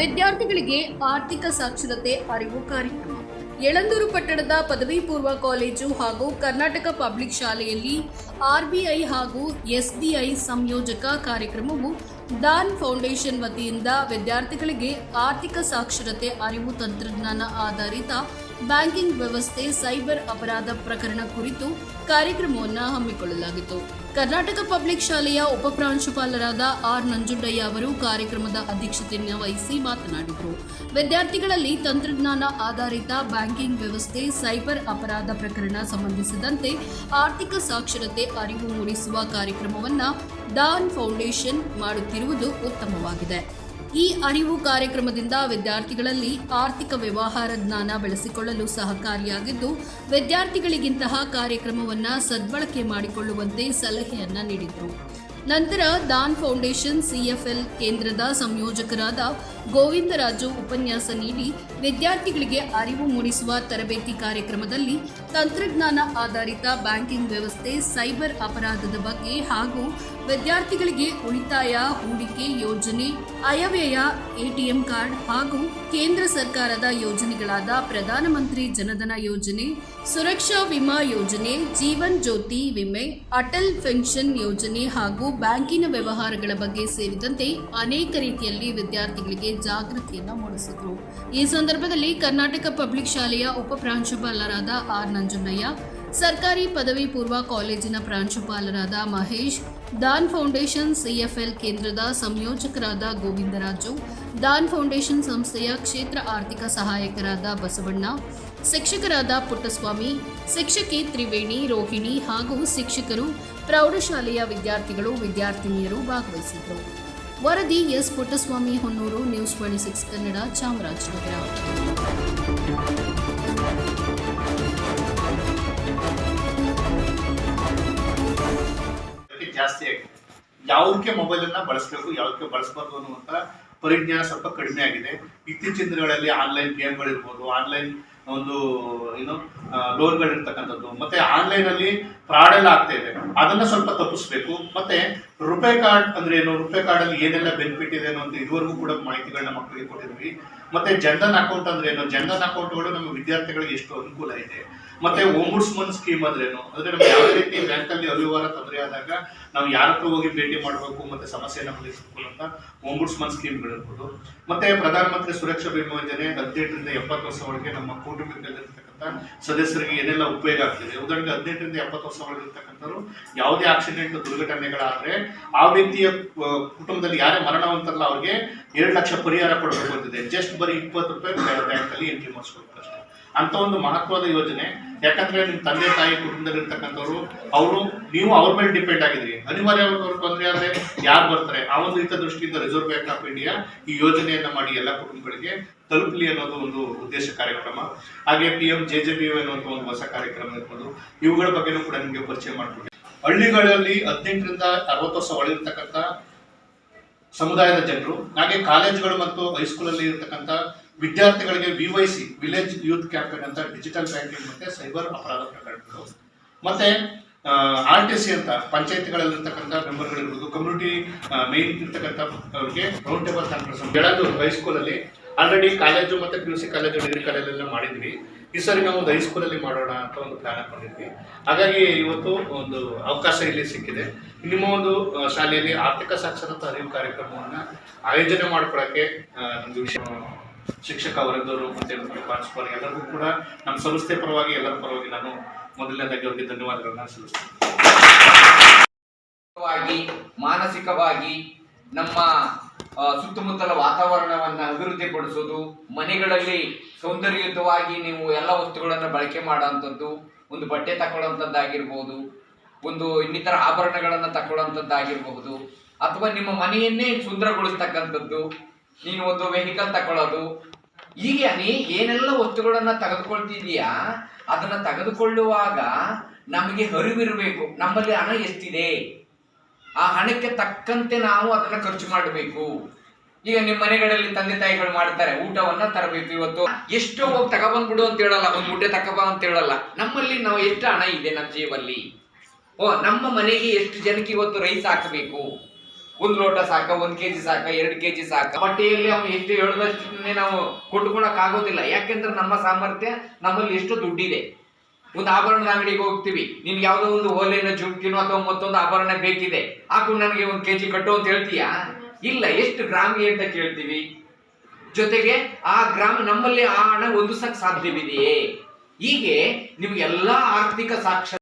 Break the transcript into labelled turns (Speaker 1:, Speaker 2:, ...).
Speaker 1: ವಿದ್ಯಾರ್ಥಿಗಳಿಗೆ ಆರ್ಥಿಕ ಸಾಕ್ಷರತೆ, ಅರಿವು ಕಾರ್ಯಕ್ರಮ. ಯಳಂದೂರು ಪಟ್ಟಣದ ಪದವಿ ಪೂರ್ವ ಕಾಲೇಜು ಹಾಗೂ ಕರ್ನಾಟಕ ಪಬ್ಲಿಕ್ ಶಾಲೆಯಲ್ಲಿ ಆರ್ಬಿಐ ಹಾಗೂ ಎಸ್ಬಿಐ ಸಂಯೋಜಕ ಕಾರ್ಯಕ್ರಮವು ದಾನ್ ಫೌಂಡೇಶನ್ ವತಿಯಿಂದ ವಿದ್ಯಾರ್ಥಿಗಳಿಗೆ ಆರ್ಥಿಕ ಸಾಕ್ಷರತೆ, ಅರಿವು ತಂತ್ರಜ್ಞಾನ ಆಧಾರಿತ ಬ್ಯಾಂಕಿಂಗ್ ವ್ಯವಸ್ಥೆ ಸೈಬರ್ ಅಪರಾಧ ಪ್ರಕರಣ ಕುರಿತು ಕಾರ್ಯಕ್ರಮವನ್ನು ಹಮ್ಮಿಕೊಳ್ಳಲಾಗಿತ್ತು. ಕರ್ನಾಟಕ ಪಬ್ಲಿಕ್ ಶಾಲೆಯ ಉಪಪ್ರಾಂಶುಪಾಲರಾದ ಆರ್ ನಂಜುಂಡಯ್ಯ ಅವರು ಕಾರ್ಯಕ್ರಮದ ಅಧ್ಯಕ್ಷತೆಯನ್ನು ವಹಿಸಿ ಮಾತನಾಡಿದರು. ವಿದ್ಯಾರ್ಥಿಗಳಲ್ಲಿ ತಂತ್ರಜ್ಞಾನ ಆಧಾರಿತ ಬ್ಯಾಂಕಿಂಗ್ ವ್ಯವಸ್ಥೆ, ಸೈಬರ್ ಅಪರಾಧ ಪ್ರಕರಣ ಸಂಬಂಧಿಸಿದಂತೆ ಆರ್ಥಿಕ ಸಾಕ್ಷರತೆ ಅರಿವು ಮೂಡಿಸುವ ಕಾರ್ಯಕ್ರಮವನ್ನು ಡಾನ್ ಫೌಂಡೇಶನ್ ಮಾಡುತ್ತಿರುವುದು ಉತ್ತಮವಾಗಿದೆ. ಈ ಅರಿವು ಕಾರ್ಯಕ್ರಮದಿಂದ ವಿದ್ಯಾರ್ಥಿಗಳಲ್ಲಿ ಆರ್ಥಿಕ ವ್ಯವಹಾರ ಜ್ಞಾನ ಬೆಳೆಸಿಕೊಳ್ಳಲು ಸಹಕಾರಿಯಾಗಿದ್ದು, ವಿದ್ಯಾರ್ಥಿಗಳಿಗಿಂತಹ ಕಾರ್ಯಕ್ರಮವನ್ನು ಸದ್ಬಳಕೆ ಮಾಡಿಕೊಳ್ಳುವಂತೆ ಸಲಹೆಯನ್ನ ನೀಡಿದರು. ನಂತರ ದಾನ್ ಫೌಂಡೇಶನ್ ಸಿಎಫ್ಎಲ್ ಕೇಂದ್ರದ ಸಂಯೋಜಕರಾದ ಗೋವಿಂದರಾಜು ಉಪನ್ಯಾಸ ನೀಡಿ ವಿದ್ಯಾರ್ಥಿಗಳಿಗೆ ಅರಿವು ಮೂಡಿಸುವ ತರಬೇತಿ ಕಾರ್ಯಕ್ರಮದಲ್ಲಿ ತಂತ್ರಜ್ಞಾನ ಆಧಾರಿತ ಬ್ಯಾಂಕಿಂಗ್ ವ್ಯವಸ್ಥೆ, ಸೈಬರ್ ಅಪರಾಧದ ಬಗ್ಗೆ ಹಾಗೂ ವಿದ್ಯಾರ್ಥಿಗಳಿಗೆ ಉಳಿತಾಯ ಹೂಡಿಕೆ ಯೋಜನೆ ಅಯವ್ಯಯ ಎಟಿಎಂ ಕಾರ್ಡ್ ಹಾಗೂ ಕೇಂದ್ರ ಸರ್ಕಾರದ ಯೋಜನೆಗಳಾದ ಪ್ರಧಾನಮಂತ್ರಿ ಜನಧನ ಯೋಜನೆ, ಸುರಕ್ಷಾ ವಿಮಾ ಯೋಜನೆ, ಜೀವನ್ ಜ್ಯೋತಿ ವಿಮೆ, ಅಟಲ್ ಪೆನ್ಷನ್ ಯೋಜನೆ ಹಾಗೂ ಬ್ಯಾಂಕಿನ ವ್ಯವಹಾರಗಳ ಬಗ್ಗೆ ಸೇರಿದಂತೆ ಅನೇಕ ರೀತಿಯಲ್ಲಿ ವಿದ್ಯಾರ್ಥಿಗಳಿಗೆ ಜಾಗೃತಿಯನ್ನು ಮೂಡಿಸಿದರು. ಈ ಸಂದರ್ಭದಲ್ಲಿ ಕರ್ನಾಟಕ ಪಬ್ಲಿಕ್ ಶಾಲೆಯ ಉಪಪ್ರಾಂಶುಪಾಲರಾದ ಆರ್ ನಂಜುಂಡಯ್ಯ, ಸರ್ಕಾರಿ ಪದವಿ ಪೂರ್ವ ಕಾಲೇಜಿನ ಪ್ರಾಂಶುಪಾಲರಾದ ಮಹೇಶ್, ದಾನ್ ಫೌಂಡೇಶನ್ ಸಿಎಫ್ಎಲ್ ಕೇಂದ್ರದ ಸಂಯೋಜಕರಾದ ಗೋವಿಂದರಾಜು, ದಾನ್ ಫೌಂಡೇಶನ್ ಸಂಸ್ಥೆಯ ಕ್ಷೇತ್ರ ಆರ್ಥಿಕ ಸಹಾಯಕರಾದ ಬಸವಣ್ಣ, ಶಿಕ್ಷಕರಾದ ಪುಟ್ಟಸ್ವಾಮಿ, ಶಿಕ್ಷಕಿ ತ್ರಿವೇಣಿ, ರೋಹಿಣಿ ಹಾಗೂ ಶಿಕ್ಷಕರು ಪ್ರೌಢಶಾಲೆಯ ವಿದ್ಯಾರ್ಥಿಗಳು, ವಿದ್ಯಾರ್ಥಿನಿಯರು ಭಾಗವಹಿಸಿದ್ದರು ವರದಿ S Puttaswamy Honnur, news twenty six Kannada, Chamarajanagara.
Speaker 2: ಜಾಸ್ತಿ ಆಗಿದೆ. ಯಾವುದಕ್ಕೆ ಮೊಬೈಲ್ ಅನ್ನ ಬಳಸಬೇಕು ಯಾವ್ದಕ್ಕೆ ಬಳಸಬಾರ್ದು ಅನ್ನುವಂತ ಪರಿಜ್ಞಾನ ಸ್ವಲ್ಪ ಕಡಿಮೆ ಆಗಿದೆ. ಇತ್ತೀಚಿನ ದಿನಗಳಲ್ಲಿ ಆನ್ಲೈನ್ ಗೇಮ್ಗಳಿರ್ಬೋದು ಆನ್ಲೈನ್ ಒಂದು, ಏನು ಲೋನ್ಗಳಿರ್ತಕ್ಕಂಥದ್ದು. ಮತ್ತೆ ಆನ್ಲೈನ್ ಅಲ್ಲಿ ಫ್ರಾಡ್ ಎಲ್ಲ ಆಗ್ತಾ ಇದೆ. ಅದನ್ನ ಸ್ವಲ್ಪ ತಪ್ಪಿಸ್ಬೇಕು. ಮತ್ತೆ ರುಪೇ ಕಾರ್ಡ್ ಅಂದ್ರೆ ಏನು? ರುಪೇ ಕಾರ್ಡ್ ಅಲ್ಲಿ ಏನೆಲ್ಲ ಬೆನಿಫಿಟ್ ಇದೆ ಅನ್ನೋ ಇದುವರೆಗೂ ಕೂಡ ಮಾಹಿತಿಗಳನ್ನ ಮಕ್ಕಳಿಗೆ ಕೊಟ್ಟಿದ್ವಿ. ಮತ್ತೆ ಜನ್ಧನ್ ಅಕೌಂಟ್ ಅಂದ್ರೆ ಏನು? ಜನ್ಧನ್ ಅಕೌಂಟ್ಗಳು ನಮ್ಮ ವಿದ್ಯಾರ್ಥಿಗಳಿಗೆ ಎಷ್ಟು ಅನುಕೂಲ ಇದೆ. ಮತ್ತೆ ಓಂಬುಡ್ಸ್ಮನ್ ಸ್ಕೀಮ್ ಅಂದ್ರೆ ಏನು? ಅಂದ್ರೆ ನಮ್ಗೆ ಯಾವ ರೀತಿ ಬ್ಯಾಂಕ್ ಅಲ್ಲಿ ಅವ್ಯವಹಾರ ತೊಂದರೆ ಆದಾಗ ನಾವು ಯಾರ ಹತ್ರ ಹೋಗಿ ಭೇಟಿ ಮಾಡಬೇಕು ಮತ್ತೆ ಸಮಸ್ಯೆನ ಬಗೆಹರಿಸಬೇಕು ಅಂತ ಸ್ಕೀಮ್ ಸ್ಕೀಮ್ಗಳಿರ್ಬೋದು ಮತ್ತೆ ಪ್ರಧಾನಮಂತ್ರಿ ಸುರಕ್ಷಾ ಬಿಮಾ ಯೋಜನೆ ಹದಿನೆಂಟರಿಂದ ಎಪ್ಪತ್ತು ವರ್ಷ ಒಳಗೆ ನಮ್ಮ ಕುಟುಂಬದಲ್ಲಿರ್ತಕ್ಕಂಥ ಸದಸ್ಯರಿಗೆ ಏನೆಲ್ಲ ಉಪಯೋಗ ಆಗ್ತದೆ. ಉದಾಹರಣೆಗೆ ಹದಿನೆಂಟರಿಂದ ಎಪ್ಪತ್ತು ವರ್ಷ ಒಳಗಿರ್ತಕ್ಕಂಥವ್ರು ಯಾವುದೇ ಆಕ್ಸಿಡೆಂಟ್ ದುರ್ಘಟನೆಗಳಾದ್ರೆ ಆ ವ್ಯಕ್ತಿಯ ಕುಟುಂಬದಲ್ಲಿ ಯಾರೇ ಮರಣ ಅಂತಾರಲ್ಲ ಅವ್ರಿಗೆ ಎರಡು ಲಕ್ಷ ಪರಿಹಾರ ಕೊಡಬೇಕು ಅಂತಿದೆ. ಜಸ್ಟ್ ಬರೀ ಇಪ್ಪತ್ತು ರೂಪಾಯಿ ಬ್ಯಾಂಕ್ ಅಲ್ಲಿ ಎಂಟ್ರಿ ಮಾಡಿಸ್ಬೇಕು ಅಷ್ಟೇ. ಅಂತ ಒಂದು ಮಹತ್ವದ ಯೋಜನೆ. ಯಾಕಂದ್ರೆ ನಿಮ್ ತಂದೆ ತಾಯಿ ಕುಟುಂಬದಲ್ಲಿ ಇರ್ತಕ್ಕಂಥವ್ರು ಅವರು, ನೀವು ಅವ್ರ ಮೇಲೆ ಡಿಪೆಂಡ್ ಆಗಿದ್ರಿ. ಅನಿವಾರ್ಯವಾಗಿ ತೊಂದರೆ ಆದ್ರೆ ಯಾರು ಬರ್ತಾರೆ? ಆ ಒಂದು ಹಿತದೃಷ್ಟಿಯಿಂದ ರಿಸರ್ವ್ ಬ್ಯಾಂಕ್ ಆಫ್ ಇಂಡಿಯಾ ಈ ಯೋಜನೆಯನ್ನ ಮಾಡಿ ಎಲ್ಲ ಕುಟುಂಬಗಳಿಗೆ ತಲುಪಲಿ ಅನ್ನೋದು ಒಂದು ಉದ್ದೇಶ ಕಾರ್ಯಕ್ರಮ. ಹಾಗೆ P M J J B ಅನ್ನುವಂಥ ಒಂದು ಹೊಸ ಕಾರ್ಯಕ್ರಮ ಇರ್ಬೋದು. ಇವುಗಳ ಬಗ್ಗೆನೂ ಕೂಡ ನಿಮಗೆ ಪರಿಚಯ ಮಾಡ್ಕೊಡಿ ಹಳ್ಳಿಗಳಲ್ಲಿ ಹದಿನೆಂಟರಿಂದ ಅರವತ್ತು ವರ್ಷ ಒಳಗಿರ್ತಕ್ಕಂಥ ಸಮುದಾಯದ ಜನರು, ಹಾಗೆ ಕಾಲೇಜುಗಳು ಮತ್ತು ಹೈಸ್ಕೂಲಲ್ಲಿ ಇರತಕ್ಕಂಥ ವಿದ್ಯಾರ್ಥಿಗಳಿಗೆ ವಿವೈಸಿ ವಿಲೇಜ್ ಯೂತ್ ಕ್ಯಾಂಪೇನ್ ಅಂತ ಡಿಜಿಟಲ್ ಬ್ಯಾಂಕಿಂಗ್ ಮತ್ತೆ ಸೈಬರ್ ಅಪರಾಧ ಪ್ರಕರಣಗಳು. ಮತ್ತೆ ಆರ್ ಟಿ ಸಿ ಅಂತ ಪಂಚಾಯತ್ಗಳಲ್ಲಿರ್ತಕ್ಕಂಥ ಮೆಂಬರ್ಗಳಿರ್ಬೋದು ಕಮ್ಯುನಿಟಿ ಮೇನ್ ಇರ್ತಕ್ಕಂಥ ಅವ್ರಿಗೆ ರೌಂಡ್ ಟೇಬಲ್ ಕಾನ್ಫರೆನ್ಸ್ ಬೆಳಗ್ಗೆ ಹೈಸ್ಕೂಲಲ್ಲಿ ಆಲ್ರೆಡಿ ಕಾಲೇಜು ಮತ್ತೆ P U C college degree ಕಾಲೇಜೆಲ್ಲ ಮಾಡಿದ್ವಿ. ಈ ಸರಿ ನಾವು ಒಂದು ಹೈಸ್ಕೂಲಲ್ಲಿ ಮಾಡೋಣ ಅಂತ ಒಂದು ಪ್ಲಾನ್ ಹಾಕೊಂಡಿದ್ವಿ. ಹಾಗಾಗಿ ಇವತ್ತು ಒಂದು ಅವಕಾಶ ಇಲ್ಲಿ ಸಿಕ್ಕಿದೆ. ನಿಮ್ಮ ಒಂದು ಶಾಲೆಯಲ್ಲಿ ಆರ್ಥಿಕ ಸಾಕ್ಷರತಾ ಅರಿವು ಕಾರ್ಯಕ್ರಮವನ್ನು ಆಯೋಜನೆ ಮಾಡ್ಕೊಳ್ಳೋಕ್ಕೆ ನಮ್ಮದು ವಿಷಯ ಶಿಕ್ಷಕ ವರ್ಗದವರು ಮತ್ತೆ ಪ್ರಾಂಶುಪಾಲ ಎಲ್ಲರಿಗೂ ಕೂಡ ನಮ್ಮ ಸಂಸ್ಥೆ ಪರವಾಗಿ ಎಲ್ಲರ ಪರವಾಗಿ ನಾನು ಮೊದಲನೇದಾಗಿ ಅವರಿಗೆ ಧನ್ಯವಾದಗಳನ್ನ ಸಲ್ಲಿಸ್ತೀನಿ.
Speaker 3: ವಾಗಿ ಮಾನಸಿಕವಾಗಿ ನಮ್ಮ ಸುತ್ತಮುತ್ತಲ ವಾತಾವರಣವನ್ನ ಅಭಿವೃದ್ಧಿಪಡಿಸೋದು, ಮನೆಗಳಲ್ಲಿ ಸೌಂದರ್ಯಯುತವಾಗಿ ನೀವು ಎಲ್ಲ ವಸ್ತುಗಳನ್ನು ಬಳಕೆ ಮಾಡುವಂಥದ್ದು, ಒಂದು ಬಟ್ಟೆ ತಗೊಳ್ಳೋಂಥದ್ದಾಗಿರ್ಬೋದು ಒಂದು ಇನ್ನಿತರ ಆಭರಣಗಳನ್ನು ತಗೊಳ್ಳೋಂಥದ್ದಾಗಿರಬಹುದು ಅಥವಾ ನಿಮ್ಮ ಮನೆಯನ್ನೇ ಸುಂದರಗೊಳಿಸ್ತಕ್ಕಂಥದ್ದು ನೀನು ಒಂದು ವೆಹಿಕಲ್ ತಗೊಳ್ಳೋದು ಹೀಗೆ ನೀ ಏನೆಲ್ಲ ವಸ್ತುಗಳನ್ನ ತೆಗೆದುಕೊಳ್ತಿದೀಯಾ ಅದನ್ನ ತೆಗೆದುಕೊಳ್ಳುವಾಗ ನಮಗೆ ಅರಿವಿರಬೇಕು ನಮ್ಮಲ್ಲಿ ಹಣ ಎಷ್ಟಿದೆ? ಆ ಹಣಕ್ಕೆ ತಕ್ಕಂತೆ ನಾವು ಅದನ್ನ ಖರ್ಚು ಮಾಡಬೇಕು. ಈಗ ನಿಮ್ಮ ಮನೆಗಳಲ್ಲಿ ತಂದೆ ತಾಯಿಗಳು ಮಾಡ್ತಾರೆ, ಊಟವನ್ನ ತರಬೇಕು ಇವತ್ತು. ಎಷ್ಟೋ ಹೋಗಿ ತಗೊಬಂದ್ಬಿಡು ಅಂತ ಹೇಳಲ್ಲ, ಒಂದು ಮುಟ್ಟೆ ತಗೊಬಾ ಅಂತ ಹೇಳಲ್ಲ. ನಮ್ಮಲ್ಲಿ ನಾವು ಎಷ್ಟು ಹಣ ಇದೆ ನಮ್ಮ ಜೇಬಲ್ಲಿ ಓ, ನಮ್ಮ ಮನೆಗೆ ಎಷ್ಟು ಜನಕ್ಕೆ ಇವತ್ತು ರೈಸ್ ಹಾಕಬೇಕು? ಒಂದ್ ಲೋಟ ಸಾಕ, ಒಂದ್ ಕೆಜಿ ಸಾಕ, ಎರಡ್ ಕೆಜಿ ಸಾಕ. ಬಟ್ಟೆಯಲ್ಲಿ ಅವ್ನು ಎಷ್ಟು ಹೇಳದಷ್ಟನ್ನೇ ನಾವು ಕೊಂಡ್ಕೊಳಕ್ ಆಗೋದಿಲ್ಲ. ಯಾಕೆಂದ್ರೆ ನಮ್ಮ ಸಾಮರ್ಥ್ಯ ನಮ್ಮಲ್ಲಿ ಎಷ್ಟು ದುಡ್ಡಿದೆ. ಒಂದು ಆಭರಣದ ಅಂಗಡಿಗೆ ಹೋಗ್ತೀವಿ. ನಿನ್ಗೆ ಯಾವ್ದೋ ಒಂದು ಓಲೆನ ಜುಮ್ಕಿನೋ ಅಥವಾ ಮತ್ತೊಂದು ಆಭರಣ ಬೇಕಿದೆ. ಹಾಕು ನನಗೆ ಒಂದ್ ಕೆಜಿ ಕಟ್ಟು ಅಂತ ಹೇಳ್ತೀಯಾ? ಇಲ್ಲ, ಎಷ್ಟು ಗ್ರಾಮಿ ಅಂತ ಕೇಳ್ತೀವಿ. ಜೊತೆಗೆ ಆ ಗ್ರಾಮ ನಮ್ಮಲ್ಲಿ ಆ ಹಣ ಒದಿಸಕ್ ಸಾಧ್ಯವಿದೆಯೇ? ಹೀಗೆ ನಿಮ್ಗೆಲ್ಲಾ ಆರ್ಥಿಕ ಸಾಕ್ಷರ